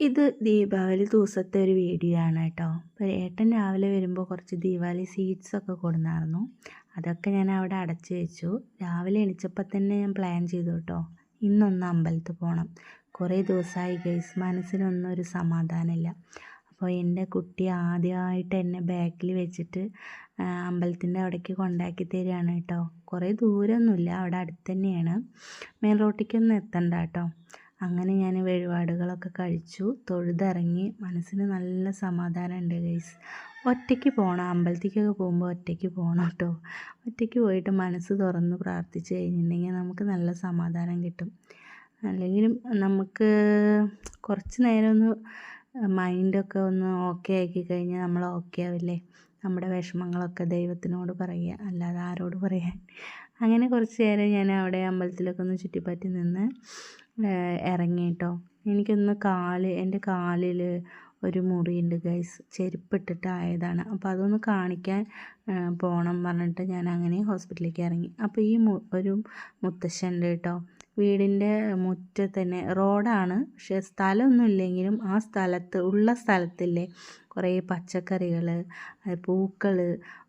ഇത് ദീപാവലി ദിവസത്തെ ഒരു വീഡിയോ ആണ് കേട്ടോ. ഏട്ടൻ രാവിലെ വരുമ്പോൾ കുറച്ച് ദീപാവലി സീഡ്സ് ഒക്കെ കൊടുന്നായിരുന്നു അതൊക്കെ ഞാൻ അവിടെ അടച്ചു വെച്ചു. രാവിലെ എണിച്ചപ്പോൾ തന്നെ ഞാൻ പ്ലാൻ ചെയ്തു കേട്ടോ. ഇന്നൊന്ന് അമ്പലത്തിൽ പോകണം കുറേ ദിവസമായി ഗൈസ് മനസ്സിനൊന്നും ഒരു സമാധാനമില്ല. അപ്പോൾ എന്റെ കുട്ടി ആദ്യമായിട്ട് എന്നെ ബാക്കിൽ വെച്ചിട്ട് അമ്പലത്തിന്റെ അവിടേക്ക് കൊണ്ടാക്കി തരികയാണ് കേട്ടോ. കുറേ ദൂരമൊന്നുമില്ല അവിടെ അടുത്ത് തന്നെയാണ്. മെയിൻ റോട്ടിലേക്കൊന്നും എത്തണ്ട കേട്ടോ. അങ്ങനെ ഞാൻ വഴിപാടുകളൊക്കെ കഴിച്ചു. തൊഴുതിറങ്ങി. മനസ്സിന് നല്ല സമാധാനമുണ്ട് ഗൈസ്. ഒറ്റയ്ക്ക് പോകണം അമ്പലത്തിലേക്കൊക്കെ പോകുമ്പോൾ ഒറ്റയ്ക്ക് പോകണം കേട്ടോ. ഒറ്റയ്ക്ക് പോയിട്ട് മനസ്സ് തുറന്ന് പ്രാർത്ഥിച്ച് കഴിഞ്ഞിട്ടുണ്ടെങ്കിൽ നമുക്ക് നല്ല സമാധാനം കിട്ടും. അല്ലെങ്കിലും നമുക്ക് കുറച്ച് നേരം ഒന്ന് മൈൻഡൊക്കെ ഒന്ന് ഓക്കെ ആക്കി കഴിഞ്ഞാൽ നമ്മൾ ഓക്കെ ആവില്ലേ? നമ്മുടെ വിഷമങ്ങളൊക്കെ ദൈവത്തിനോട് പറയുക അല്ലാതെ ആരോട് പറയാൻ. അങ്ങനെ കുറച്ച് നേരം ഞാൻ അവിടെ അമ്പലത്തിലൊക്കെ ഒന്ന് ചുറ്റിപ്പറ്റി നിന്ന് ഇറങ്ങി കേട്ടോ എനിക്കൊന്ന് കാൽ എന്റെ കാലിൽ ഒരു മുറിയുണ്ട് ഗൈസ് ചെരുപ്പിട്ടിട്ടായതാണ്. അപ്പോൾ അതൊന്ന് കാണിക്കാൻ പോകണം പറഞ്ഞിട്ട് ഞാൻ അങ്ങനെ ഹോസ്പിറ്റലിലേക്ക് ഇറങ്ങി. അപ്പോൾ ഈ ഒരു മുത്തശ്ശൻ ഉണ്ട് കേട്ടോ. വീടിന്റെ മുറ്റത്ത് തന്നെ റോഡാണ്. പക്ഷേ സ്ഥലമൊന്നും ഇല്ലെങ്കിലും ആ സ്ഥലത്ത് ഉള്ള സ്ഥലത്തില്ലേ കുറേ പച്ചക്കറികൾ പൂക്കൾ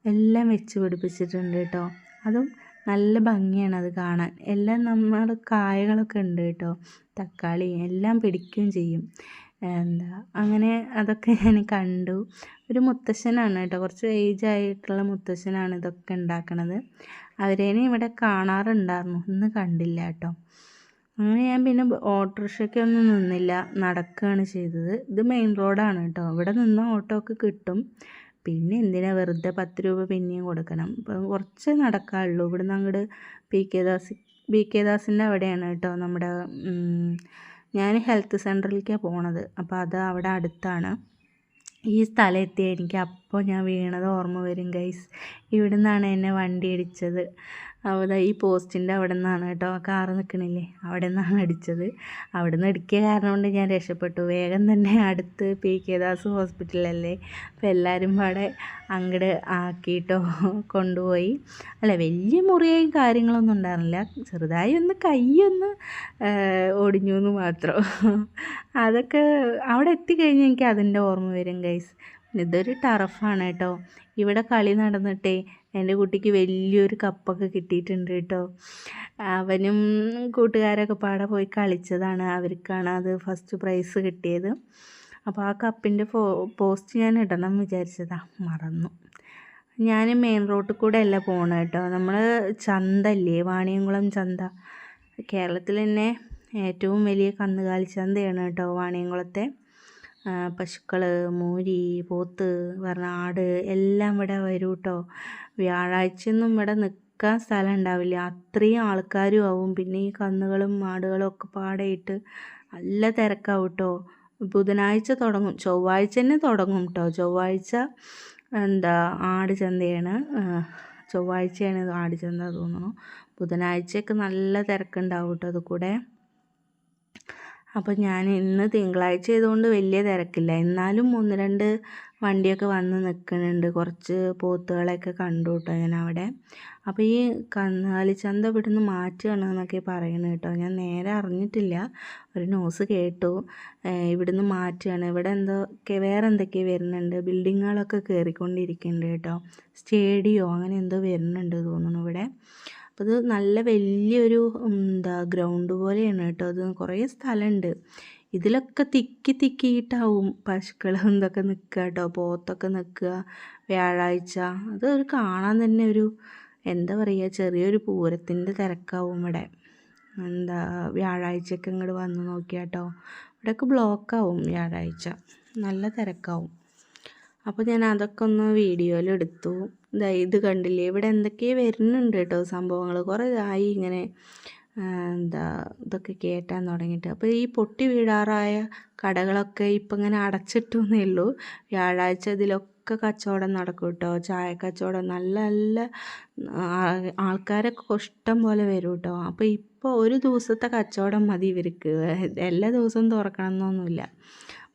എല്ലാം വെച്ച് പിടിപ്പിച്ചിട്ടുണ്ട് കേട്ടോ. അതും നല്ല ഭംഗിയാണ് അത് കാണാൻ. എല്ലാം നമ്മൾ കായകളൊക്കെ ഉണ്ട് കേട്ടോ. തക്കാളി എല്ലാം പിടിക്കുകയും ചെയ്യും. എന്താ അങ്ങനെ അതൊക്കെ ഞാൻ കണ്ടു. ഒരു മുത്തശ്ശനാണ് കേട്ടോ. കുറച്ച് ഏജ് ആയിട്ടുള്ള മുത്തശ്ശനാണ് ഇതൊക്കെ ഉണ്ടാക്കണത്. അവരേനെ ഇവിടെ കാണാറുണ്ടായിരുന്നു. ഇന്ന് കണ്ടില്ല കേട്ടോ. അങ്ങനെ ഞാൻ പിന്നെ ഓട്ടോറിക്ഷയ്ക്ക് ഒന്നും നിന്നില്ല. നടക്കുകയാണ് ചെയ്തത്. ഇത് മെയിൻ റോഡാണ് കേട്ടോ. ഇവിടെ നിന്ന് ഓട്ടോ ഒക്കെ കിട്ടും. പിന്നെ എന്തിനാ വെറുതെ പത്ത് രൂപ പിന്നെയും കൊടുക്കണം? ഇപ്പം കുറച്ച് നടക്കാനുള്ളൂ ഇവിടുന്ന് അങ്ങോട്ട് P K Das P K ദാസിന്റെ അവിടെയാണ് കേട്ടോ നമ്മുടെ ഞാൻ ഹെൽത്ത് സെന്ററിലേക്കാണ് പോണത്. അപ്പോൾ അത് അവിടെ അടുത്താണ്. ഈ സ്ഥലം എത്തിയ എനിക്ക് അപ്പോൾ ഞാൻ വീണത് ഓർമ്മ വരും ഗൈസ് ഇവിടെ നിന്നാണ് എന്നെ വണ്ടി അടിച്ചത് അവിടെ ഈ പോസ്റ്റിന്റെ അവിടെ നിന്നാണ് കേട്ടോ കാറ് നിൽക്കണില്ലേ? അവിടെ നിന്നാണ് അടിച്ചത് അവിടെ നിന്ന് ഇടിക്കിയ കാരണം കൊണ്ട് ഞാൻ രക്ഷപ്പെട്ടു. വേഗം തന്നെ അടുത്ത് പി കെ ദാസ് ഹോസ്പിറ്റലല്ലേ? അപ്പോൾ എല്ലാവരും പാടെ അങ്ങോട്ട് ആക്കിയിട്ടോ കൊണ്ടുപോയി. അല്ല വലിയ മുറിയായും കാര്യങ്ങളൊന്നും ഉണ്ടായിരുന്നില്ല. ചെറുതായി ഒന്ന് കൈയൊന്ന് ഒടിഞ്ഞു എന്ന് മാത്രം. അതൊക്കെ അവിടെ എത്തിക്കഴിഞ്ഞാൽ എനിക്ക് അതിന്റെ ഓർമ്മ വരും ഗൈസ് ഇതൊരു ടറഫാണ് കേട്ടോ. ഇവിടെ കളി നടന്നിട്ടേ എന്റെ കുട്ടിക്ക് വലിയൊരു കപ്പൊക്കെ കിട്ടിയിട്ടുണ്ട് കേട്ടോ. അവനും കൂട്ടുകാരൊക്കെ പാടെ പോയി കളിച്ചതാണ്. അവർക്കാണ് അത് ഫസ്റ്റ് പ്രൈസ് കിട്ടിയത്. അപ്പോൾ ആ കപ്പിന്റെ ഫോ പോസ്റ്റ് ഞാൻ ഇടണം വിചാരിച്ചതാ. മറന്നു. ഞാൻ മെയിൻ റോട്ടിൽ കൂടെ അല്ല പോകണം കേട്ടോ നമ്മൾ ചന്തല്ലേ വാണിയംകുളം ചന്ത. കേരളത്തിൽ തന്നെ ഏറ്റവും വലിയ കന്നുകാലി ചന്തയാണ് കേട്ടോ വാണിയംകുളത്തെ. പശുക്കൾ മൂരി പോത്ത് പറഞ്ഞ ആട് എല്ലാം ഇവിടെ വരും കേട്ടോ വ്യാഴാഴ്ചയൊന്നും ഇവിടെ നിൽക്കാൻ സ്ഥലം ഉണ്ടാവില്ല. അത്രയും ആൾക്കാരും ആവും. പിന്നെ ഈ കന്നുകളും ആടുകളും ഒക്കെ പാടെയിട്ട് നല്ല തിരക്കാവും കേട്ടോ ബുധനാഴ്ച തുടങ്ങും. ചൊവ്വാഴ്ച തന്നെ തുടങ്ങും കേട്ടോ ചൊവ്വാഴ്ച എന്താ ആട് ചന്തയാണ് ചൊവ്വാഴ്ചയാണ് ആട് ചന്ത തോന്നുന്നു. ബുധനാഴ്ചയൊക്കെ നല്ല തിരക്കുണ്ടാവും കേട്ടോ അത് കൂടെ അപ്പോൾ ഞാൻ ഇന്ന് തിങ്കളാഴ്ച ആയതുകൊണ്ട് വലിയ തിരക്കില്ല. എന്നാലും ഒന്ന് രണ്ട് വണ്ടിയൊക്കെ വന്ന് നിൽക്കുന്നുണ്ട് കുറച്ച് പോത്തുകളെയൊക്കെ കണ്ടു കേട്ടോ ഞാൻ അവിടെ. അപ്പോൾ ഈ കന്നാലിച്ചന്ത ഇവിടുന്ന് മാറ്റുകയാണ് എന്നൊക്കെ പറയുന്നത് കേട്ടോ. ഞാൻ നേരെ അറിഞ്ഞിട്ടില്ല. ഒരു ന്യൂസ് കേട്ടു. ഇവിടുന്ന് മാറ്റുകയാണ്. ഇവിടെ എന്തൊക്കെ വേറെ എന്തൊക്കെ വരുന്നുണ്ട്. ബിൽഡിങ്ങുകളൊക്കെ കയറിക്കൊണ്ടിരിക്കുന്നുണ്ട് കേട്ടോ. സ്റ്റേഡിയോ അങ്ങനെ എന്തോ വരുന്നുണ്ട് തോന്നുന്നു ഇവിടെ. അപ്പോൾ ഇത് നല്ല വലിയൊരു എന്താ ഗ്രൗണ്ട് പോലെയാണ് കേട്ടോ. അത് കുറേ സ്ഥലമുണ്ട് ഇതിലൊക്കെ തിക്കി തിക്കിയിട്ടാവും പശുക്കൾ എന്തൊക്കെ നിൽക്കുക കേട്ടോ. പോത്തൊക്കെ നിൽക്കുക വ്യാഴാഴ്ച. അത് ഒരു കാണാൻ തന്നെ ഒരു എന്താ പറയുക ചെറിയൊരു പൂരത്തിന്റെ തിരക്കാവും ഇവിടെ. എന്താ വ്യാഴാഴ്ചയൊക്കെ ഇങ്ങോട്ട് വന്ന് നോക്കിയാട്ടോ. ഇവിടെയൊക്കെ ബ്ലോക്കാവും വ്യാഴാഴ്ച. നല്ല തിരക്കാവും. അപ്പോൾ ഞാൻ അതൊക്കെ ഒന്ന് വീഡിയോയിൽ എടുത്തു. ഇതാ ഇത് കണ്ടില്ലേ? ഇവിടെ എന്തൊക്കെയോ വരുന്നുണ്ട് കേട്ടോ സംഭവങ്ങൾ കുറേ ആയി ഇങ്ങനെ എന്താ ഇതൊക്കെ കേട്ടാൻ തുടങ്ങിയിട്ട്. അപ്പോൾ ഈ പൊട്ടി വീഴാറായ കടകളൊക്കെ ഇപ്പം ഇങ്ങനെ അടച്ചിട്ടു എന്നേ ഉള്ളൂ. വ്യാഴാഴ്ച ഇതിലൊക്കെ കച്ചവടം നടക്കും കേട്ടോ. ചായ കച്ചവടം നല്ല നല്ല ആൾക്കാരൊക്കെ ഇഷ്ടം പോലെ വരും കേട്ടോ. അപ്പോൾ ഇപ്പോൾ ഒരു ദിവസത്തെ കച്ചവടം മതി ഇവർക്ക്. എല്ലാ ദിവസവും തുറക്കണം എന്നൊന്നുമില്ല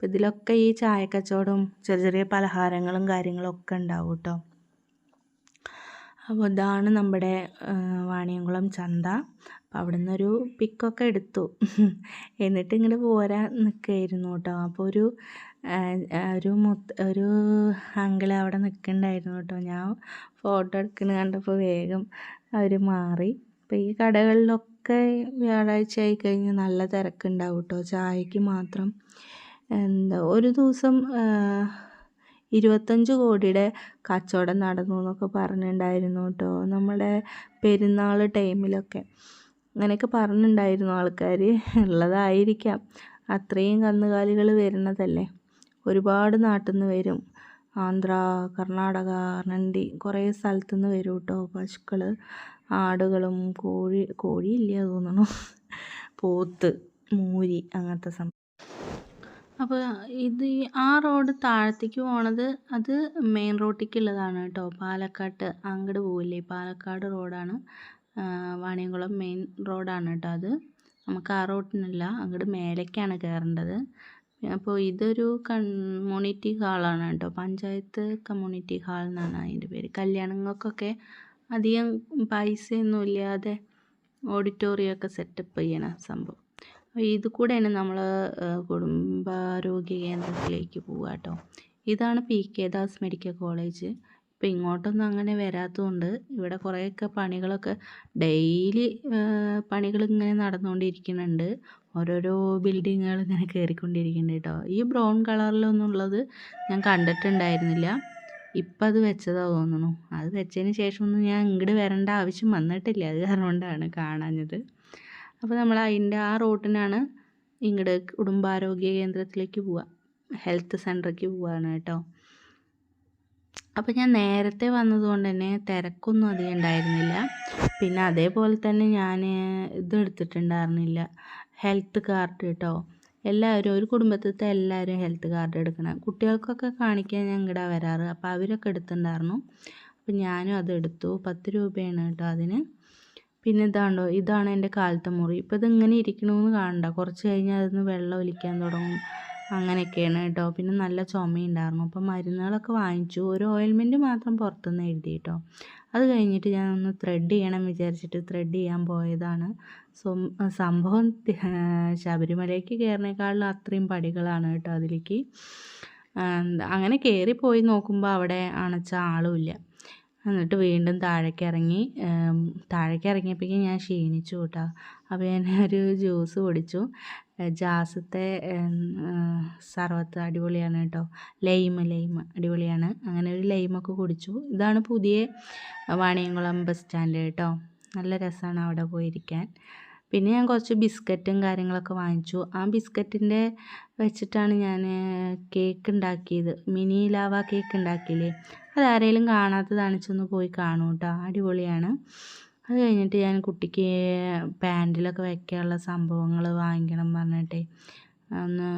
അപ്പോൾ ഇതിലൊക്കെ ഈ ചായ കച്ചവടവും ചെറിയ ചെറിയ പലഹാരങ്ങളും കാര്യങ്ങളും ഒക്കെ ഉണ്ടാവും കേട്ടോ അപ്പോൾ ഇതാണ് നമ്മുടെ വാണിയംകുളം ചന്ത. അപ്പം അവിടെ നിന്നൊരു പിക്കൊക്കെ എടുത്തു. എന്നിട്ട് ഇങ്ങോട്ട് പോരാൻ നിൽക്കുകയായിരുന്നു കേട്ടോ അപ്പോൾ ഒരു ഒരു മുത്ത് ഒരു അങ്കിൾ അവിടെ നിൽക്കുന്നുണ്ടായിരുന്നു കേട്ടോ ഞാൻ ഫോട്ടോ എടുക്കുന്നത് കണ്ടപ്പോൾ വേഗം അവർ മാറി. അപ്പോൾ ഈ കടകളിലൊക്കെ വ്യാഴാഴ്ച ആയി കഴിഞ്ഞ് നല്ല തിരക്കുണ്ടാവും കേട്ടോ ചായക്ക് മാത്രം എന്താ ഒരു ദിവസം ഇരുപത്തഞ്ച് കോടിയുടെ കച്ചവടം നടന്നു എന്നൊക്കെ പറഞ്ഞിട്ടുണ്ടായിരുന്നു കേട്ടോ നമ്മുടെ പെരുന്നാൾ ടൈമിലൊക്കെ. അങ്ങനെയൊക്കെ പറഞ്ഞിട്ടുണ്ടായിരുന്നു ആൾക്കാർ ഉള്ളതായിരിക്കാം. അത്രയും കന്നുകാലികൾ വരുന്നതല്ലേ? ഒരുപാട് നാട്ടിൽ നിന്ന് വരും. ആന്ധ്ര കർണാടക നണ്ടി കുറേ സ്ഥലത്തു നിന്ന് വരും കേട്ടോ പശുക്കൾ ആടുകളും കോഴി കോഴിയില്ല തോന്നണു. പോത്ത് മൂരി അങ്ങനത്തെ സംഭവം അപ്പോൾ ഇത് ആ റോഡ് താഴത്തേക്ക് പോണത് അത് മെയിൻ റോട്ടിലേക്കുള്ളതാണ് കേട്ടോ. പാലക്കാട്ട് അങ്ങോട്ട് പോവില്ലേ? പാലക്കാട് റോഡാണ്. വാണിയംകുളം മെയിൻ റോഡാണ് കേട്ടോ അത്. നമുക്ക് ആ റോട്ടിനല്ല അങ്ങോട്ട് മേലേക്കാണ് കയറേണ്ടത് അപ്പോൾ ഇതൊരു കമ്മ്യൂണിറ്റി ഹാളാണ് കേട്ടോ. പഞ്ചായത്ത് കമ്മ്യൂണിറ്റി ഹാൾ എന്നാണ് അതിന്റെ പേര്. കല്യാണങ്ങൾക്കൊക്കെ അധികം പൈസയൊന്നും ഇല്ലാതെ ഓഡിറ്റോറിയമൊക്കെ സെറ്റപ്പ് ചെയ്യണ സംഭവം. ഇത് കൂടെയാണ് നമ്മൾ കുടുംബാരോഗ്യ കേന്ദ്രത്തിലേക്ക് പോവുക കേട്ടോ ഇതാണ് P K Das medical college. ഇപ്പം ഇങ്ങോട്ടൊന്നും അങ്ങനെ വരാത്തതുകൊണ്ട് ഇവിടെ കുറേയൊക്കെ പണികളൊക്കെ ഡെയിലി പണികൾ ഇങ്ങനെ നടന്നുകൊണ്ടിരിക്കുന്നുണ്ട് ഓരോരോ ബിൽഡിങ്ങുകൾ ഇങ്ങനെ കയറിക്കൊണ്ടിരിക്കുന്നുണ്ട് കേട്ടോ ഈ ബ്രൗൺ കളറിലൊന്നും ഉള്ളത് ഞാൻ കണ്ടിട്ടുണ്ടായിരുന്നില്ല. ഇപ്പം അത് വെച്ചതാ തോന്നുന്നു. അത് വെച്ചതിന് ശേഷമൊന്നും ഞാൻ ഇങ്ങോട്ട് വരേണ്ട ആവശ്യം വന്നിട്ടില്ല. അത് കാരണം കൊണ്ടാണ് കാണാഞ്ഞത്. അപ്പോൾ നമ്മൾ അതിന്റെ ആ റൂട്ടിനാണ് ഇങ്ങോട്ട് കുടുംബാരോഗ്യ കേന്ദ്രത്തിലേക്ക് പോവുക. ഹെൽത്ത് സെന്ററിലേക്ക് പോവുകയാണ് കേട്ടോ. അപ്പോൾ ഞാൻ നേരത്തെ വന്നതുകൊണ്ട് തന്നെ തിരക്കൊന്നും അധികം ഉണ്ടായിരുന്നില്ല. പിന്നെ അതേപോലെ തന്നെ ഞാൻ ഇത് എടുത്തിട്ടുണ്ടായിരുന്നില്ല. ഹെൽത്ത് കാർഡ് കേട്ടോ. എല്ലാവരും ഒരു കുടുംബത്തിലത്തെ എല്ലാവരും ഹെൽത്ത് കാർഡ് എടുക്കണം. കുട്ടികൾക്കൊക്കെ കാണിക്കാൻ ഞാൻ ഇങ്ങടെ വരാറ്. അപ്പോൾ അവരൊക്കെ എടുത്തിട്ടുണ്ടായിരുന്നു. അപ്പോൾ ഞാനും അത് എടുത്തു. പത്ത് രൂപയാണ് കേട്ടോ അതിന്. പിന്നെ ഇതാണ്ടോ ഇതാണ് എന്റെ കാലത്തെ മുറി. ഇപ്പോൾ ഇതിങ്ങനെ ഇരിക്കണമെന്ന് കാണണ്ട. കുറച്ച് കഴിഞ്ഞാൽ അതിന് വെള്ളം ഒലിക്കാൻ തുടങ്ങും. അങ്ങനെയൊക്കെയാണ് കേട്ടോ. പിന്നെ നല്ല ചുമയുണ്ടായിരുന്നു. അപ്പോൾ മരുന്നുകളൊക്കെ വാങ്ങിച്ചു. ഒരു ഓയിൽമെന്റ് മാത്രം പുറത്തുനിന്ന് എഴുതി കേട്ടോ അത് കഴിഞ്ഞിട്ട് ഞാൻ ഒന്ന് ത്രെഡ് ചെയ്യണം വിചാരിച്ചിട്ട് ത്രെഡ് ചെയ്യാൻ പോയതാണ്. സംഭവം ശബരിമലയ്ക്ക് കയറിനേക്കാളും അത്രയും പടികളാണ് കേട്ടോ അതിലേക്ക്. അങ്ങനെ കയറിപ്പോയി നോക്കുമ്പോൾ അവിടെ അണച്ച ആളുമില്ല എന്നിട്ട് വീണ്ടും താഴേക്ക് ഇറങ്ങി താഴേക്ക് ഇറങ്ങിയപ്പോഴേക്കും ഞാൻ ക്ഷീണിച്ചു കേട്ടോ. അപ്പോൾ ഞാൻ ഒരു ജ്യൂസ് കുടിച്ചു. ജാസത്തെ സർവത്ത് അടിപൊളിയാണ് കേട്ടോ. ലൈമ് ലൈമ് അടിപൊളിയാണ്. അങ്ങനെ ഒരു ലൈമൊക്കെ കുടിച്ചു. ഇതാണ് പുതിയ വാണിയംകുളം ബസ് സ്റ്റാൻഡ് കേട്ടോ. നല്ല രസമാണ് അവിടെ പോയിരിക്കാൻ. പിന്നെ ഞാൻ കുറച്ച് ബിസ്ക്കറ്റും കാര്യങ്ങളൊക്കെ വാങ്ങിച്ചു. ആ ബിസ്ക്കറ്റിന്റെ വെച്ചിട്ടാണ് ഞാൻ കേക്ക് ഉണ്ടാക്കിയത്. മിനി ലാവ കേക്ക് ഉണ്ടാക്കിയില്ലേ? അതാരേലും കാണാത്തതാണിച്ചൊന്ന് പോയി കാണൂ കേട്ടോ അടിപൊളിയാണ്. അത് കഴിഞ്ഞിട്ട് ഞാൻ കുട്ടിക്ക് പാന്റിലൊക്കെ വയ്ക്കാനുള്ള സംഭവങ്ങൾ വാങ്ങിക്കണം പറഞ്ഞിട്ട്. ഒന്ന്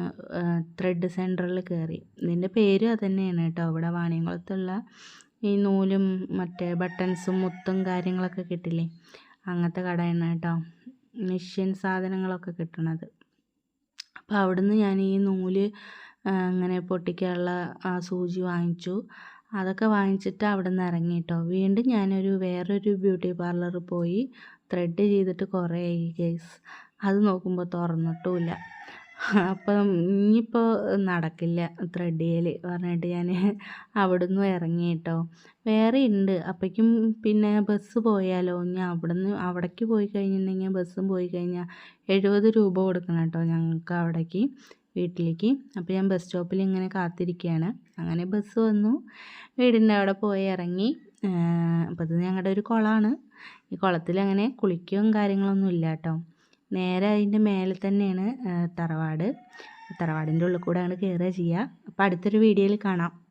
ത്രെഡ് സെന്ററിൽ കയറി. ഇതിന്റെ പേര് അതുതന്നെയാണ് കേട്ടോ. ഇവിടെ വാണിയംകുളത്തുള്ള ഈ നൂലും മറ്റേ ബട്ടൺസും മുത്തും കാര്യങ്ങളൊക്കെ കിട്ടില്ലേ? അങ്ങനത്തെ കടയാണ് കേട്ടോ. മെഷീൻ സാധനങ്ങളൊക്കെ കിട്ടണത്. അപ്പോൾ അവിടുന്ന് ഞാൻ ഈ നൂൽ ഇങ്ങനെ പൊട്ടിക്കാനുള്ള ആ സൂചി വാങ്ങിച്ചു. അതൊക്കെ വാങ്ങിച്ചിട്ട് അവിടെ നിന്ന് ഇറങ്ങി കേട്ടോ വീണ്ടും ഞാനൊരു വേറൊരു ബ്യൂട്ടി പാർലറിൽ പോയി ത്രെഡ് ചെയ്തിട്ട് കുറേ ആയി ഗൈസ് അത് നോക്കുമ്പോൾ തുറന്നിട്ടുമില്ല അപ്പം ഇനിയിപ്പോൾ നടക്കില്ല ത്രെഡ് ചെയ്യൽ പറഞ്ഞിട്ട് ഞാൻ അവിടെ നിന്ന് ഇറങ്ങി കേട്ടോ വേറെ ഉണ്ട് അപ്പോഴേക്കും പിന്നെ ബസ് പോയാലോ? ഇനി അവിടെ നിന്ന് അവിടേക്ക് പോയി കഴിഞ്ഞിട്ടുണ്ടെങ്കിൽ ബസ്സും പോയി കഴിഞ്ഞാൽ എഴുപത് രൂപ കൊടുക്കണം കേട്ടോ ഞങ്ങൾക്ക് അവിടേക്ക് വീട്ടിലേക്ക്. അപ്പോൾ ഞാൻ ബസ് സ്റ്റോപ്പിൽ ഇങ്ങനെ കാത്തിരിക്കുകയാണ് അങ്ങനെ ബസ് വന്നു. വീടിന്റെ അവിടെ പോയി ഇറങ്ങി. അപ്പോൾ ഇത് ഞങ്ങളുടെ ഒരു കുളമാണ് ഈ കുളത്തിൽ അങ്ങനെ കുളിക്കുകയും കാര്യങ്ങളൊന്നും ഇല്ല കേട്ടോ. നേരെ അതിന്റെ മേലെ തന്നെയാണ് തറവാട്. തറവാടിന്റെ ഉള്ളിൽ കൂടെയാണ് കയറുക ചെയ്യുക. അപ്പോൾ അടുത്തൊരു വീഡിയോയിൽ കാണാം.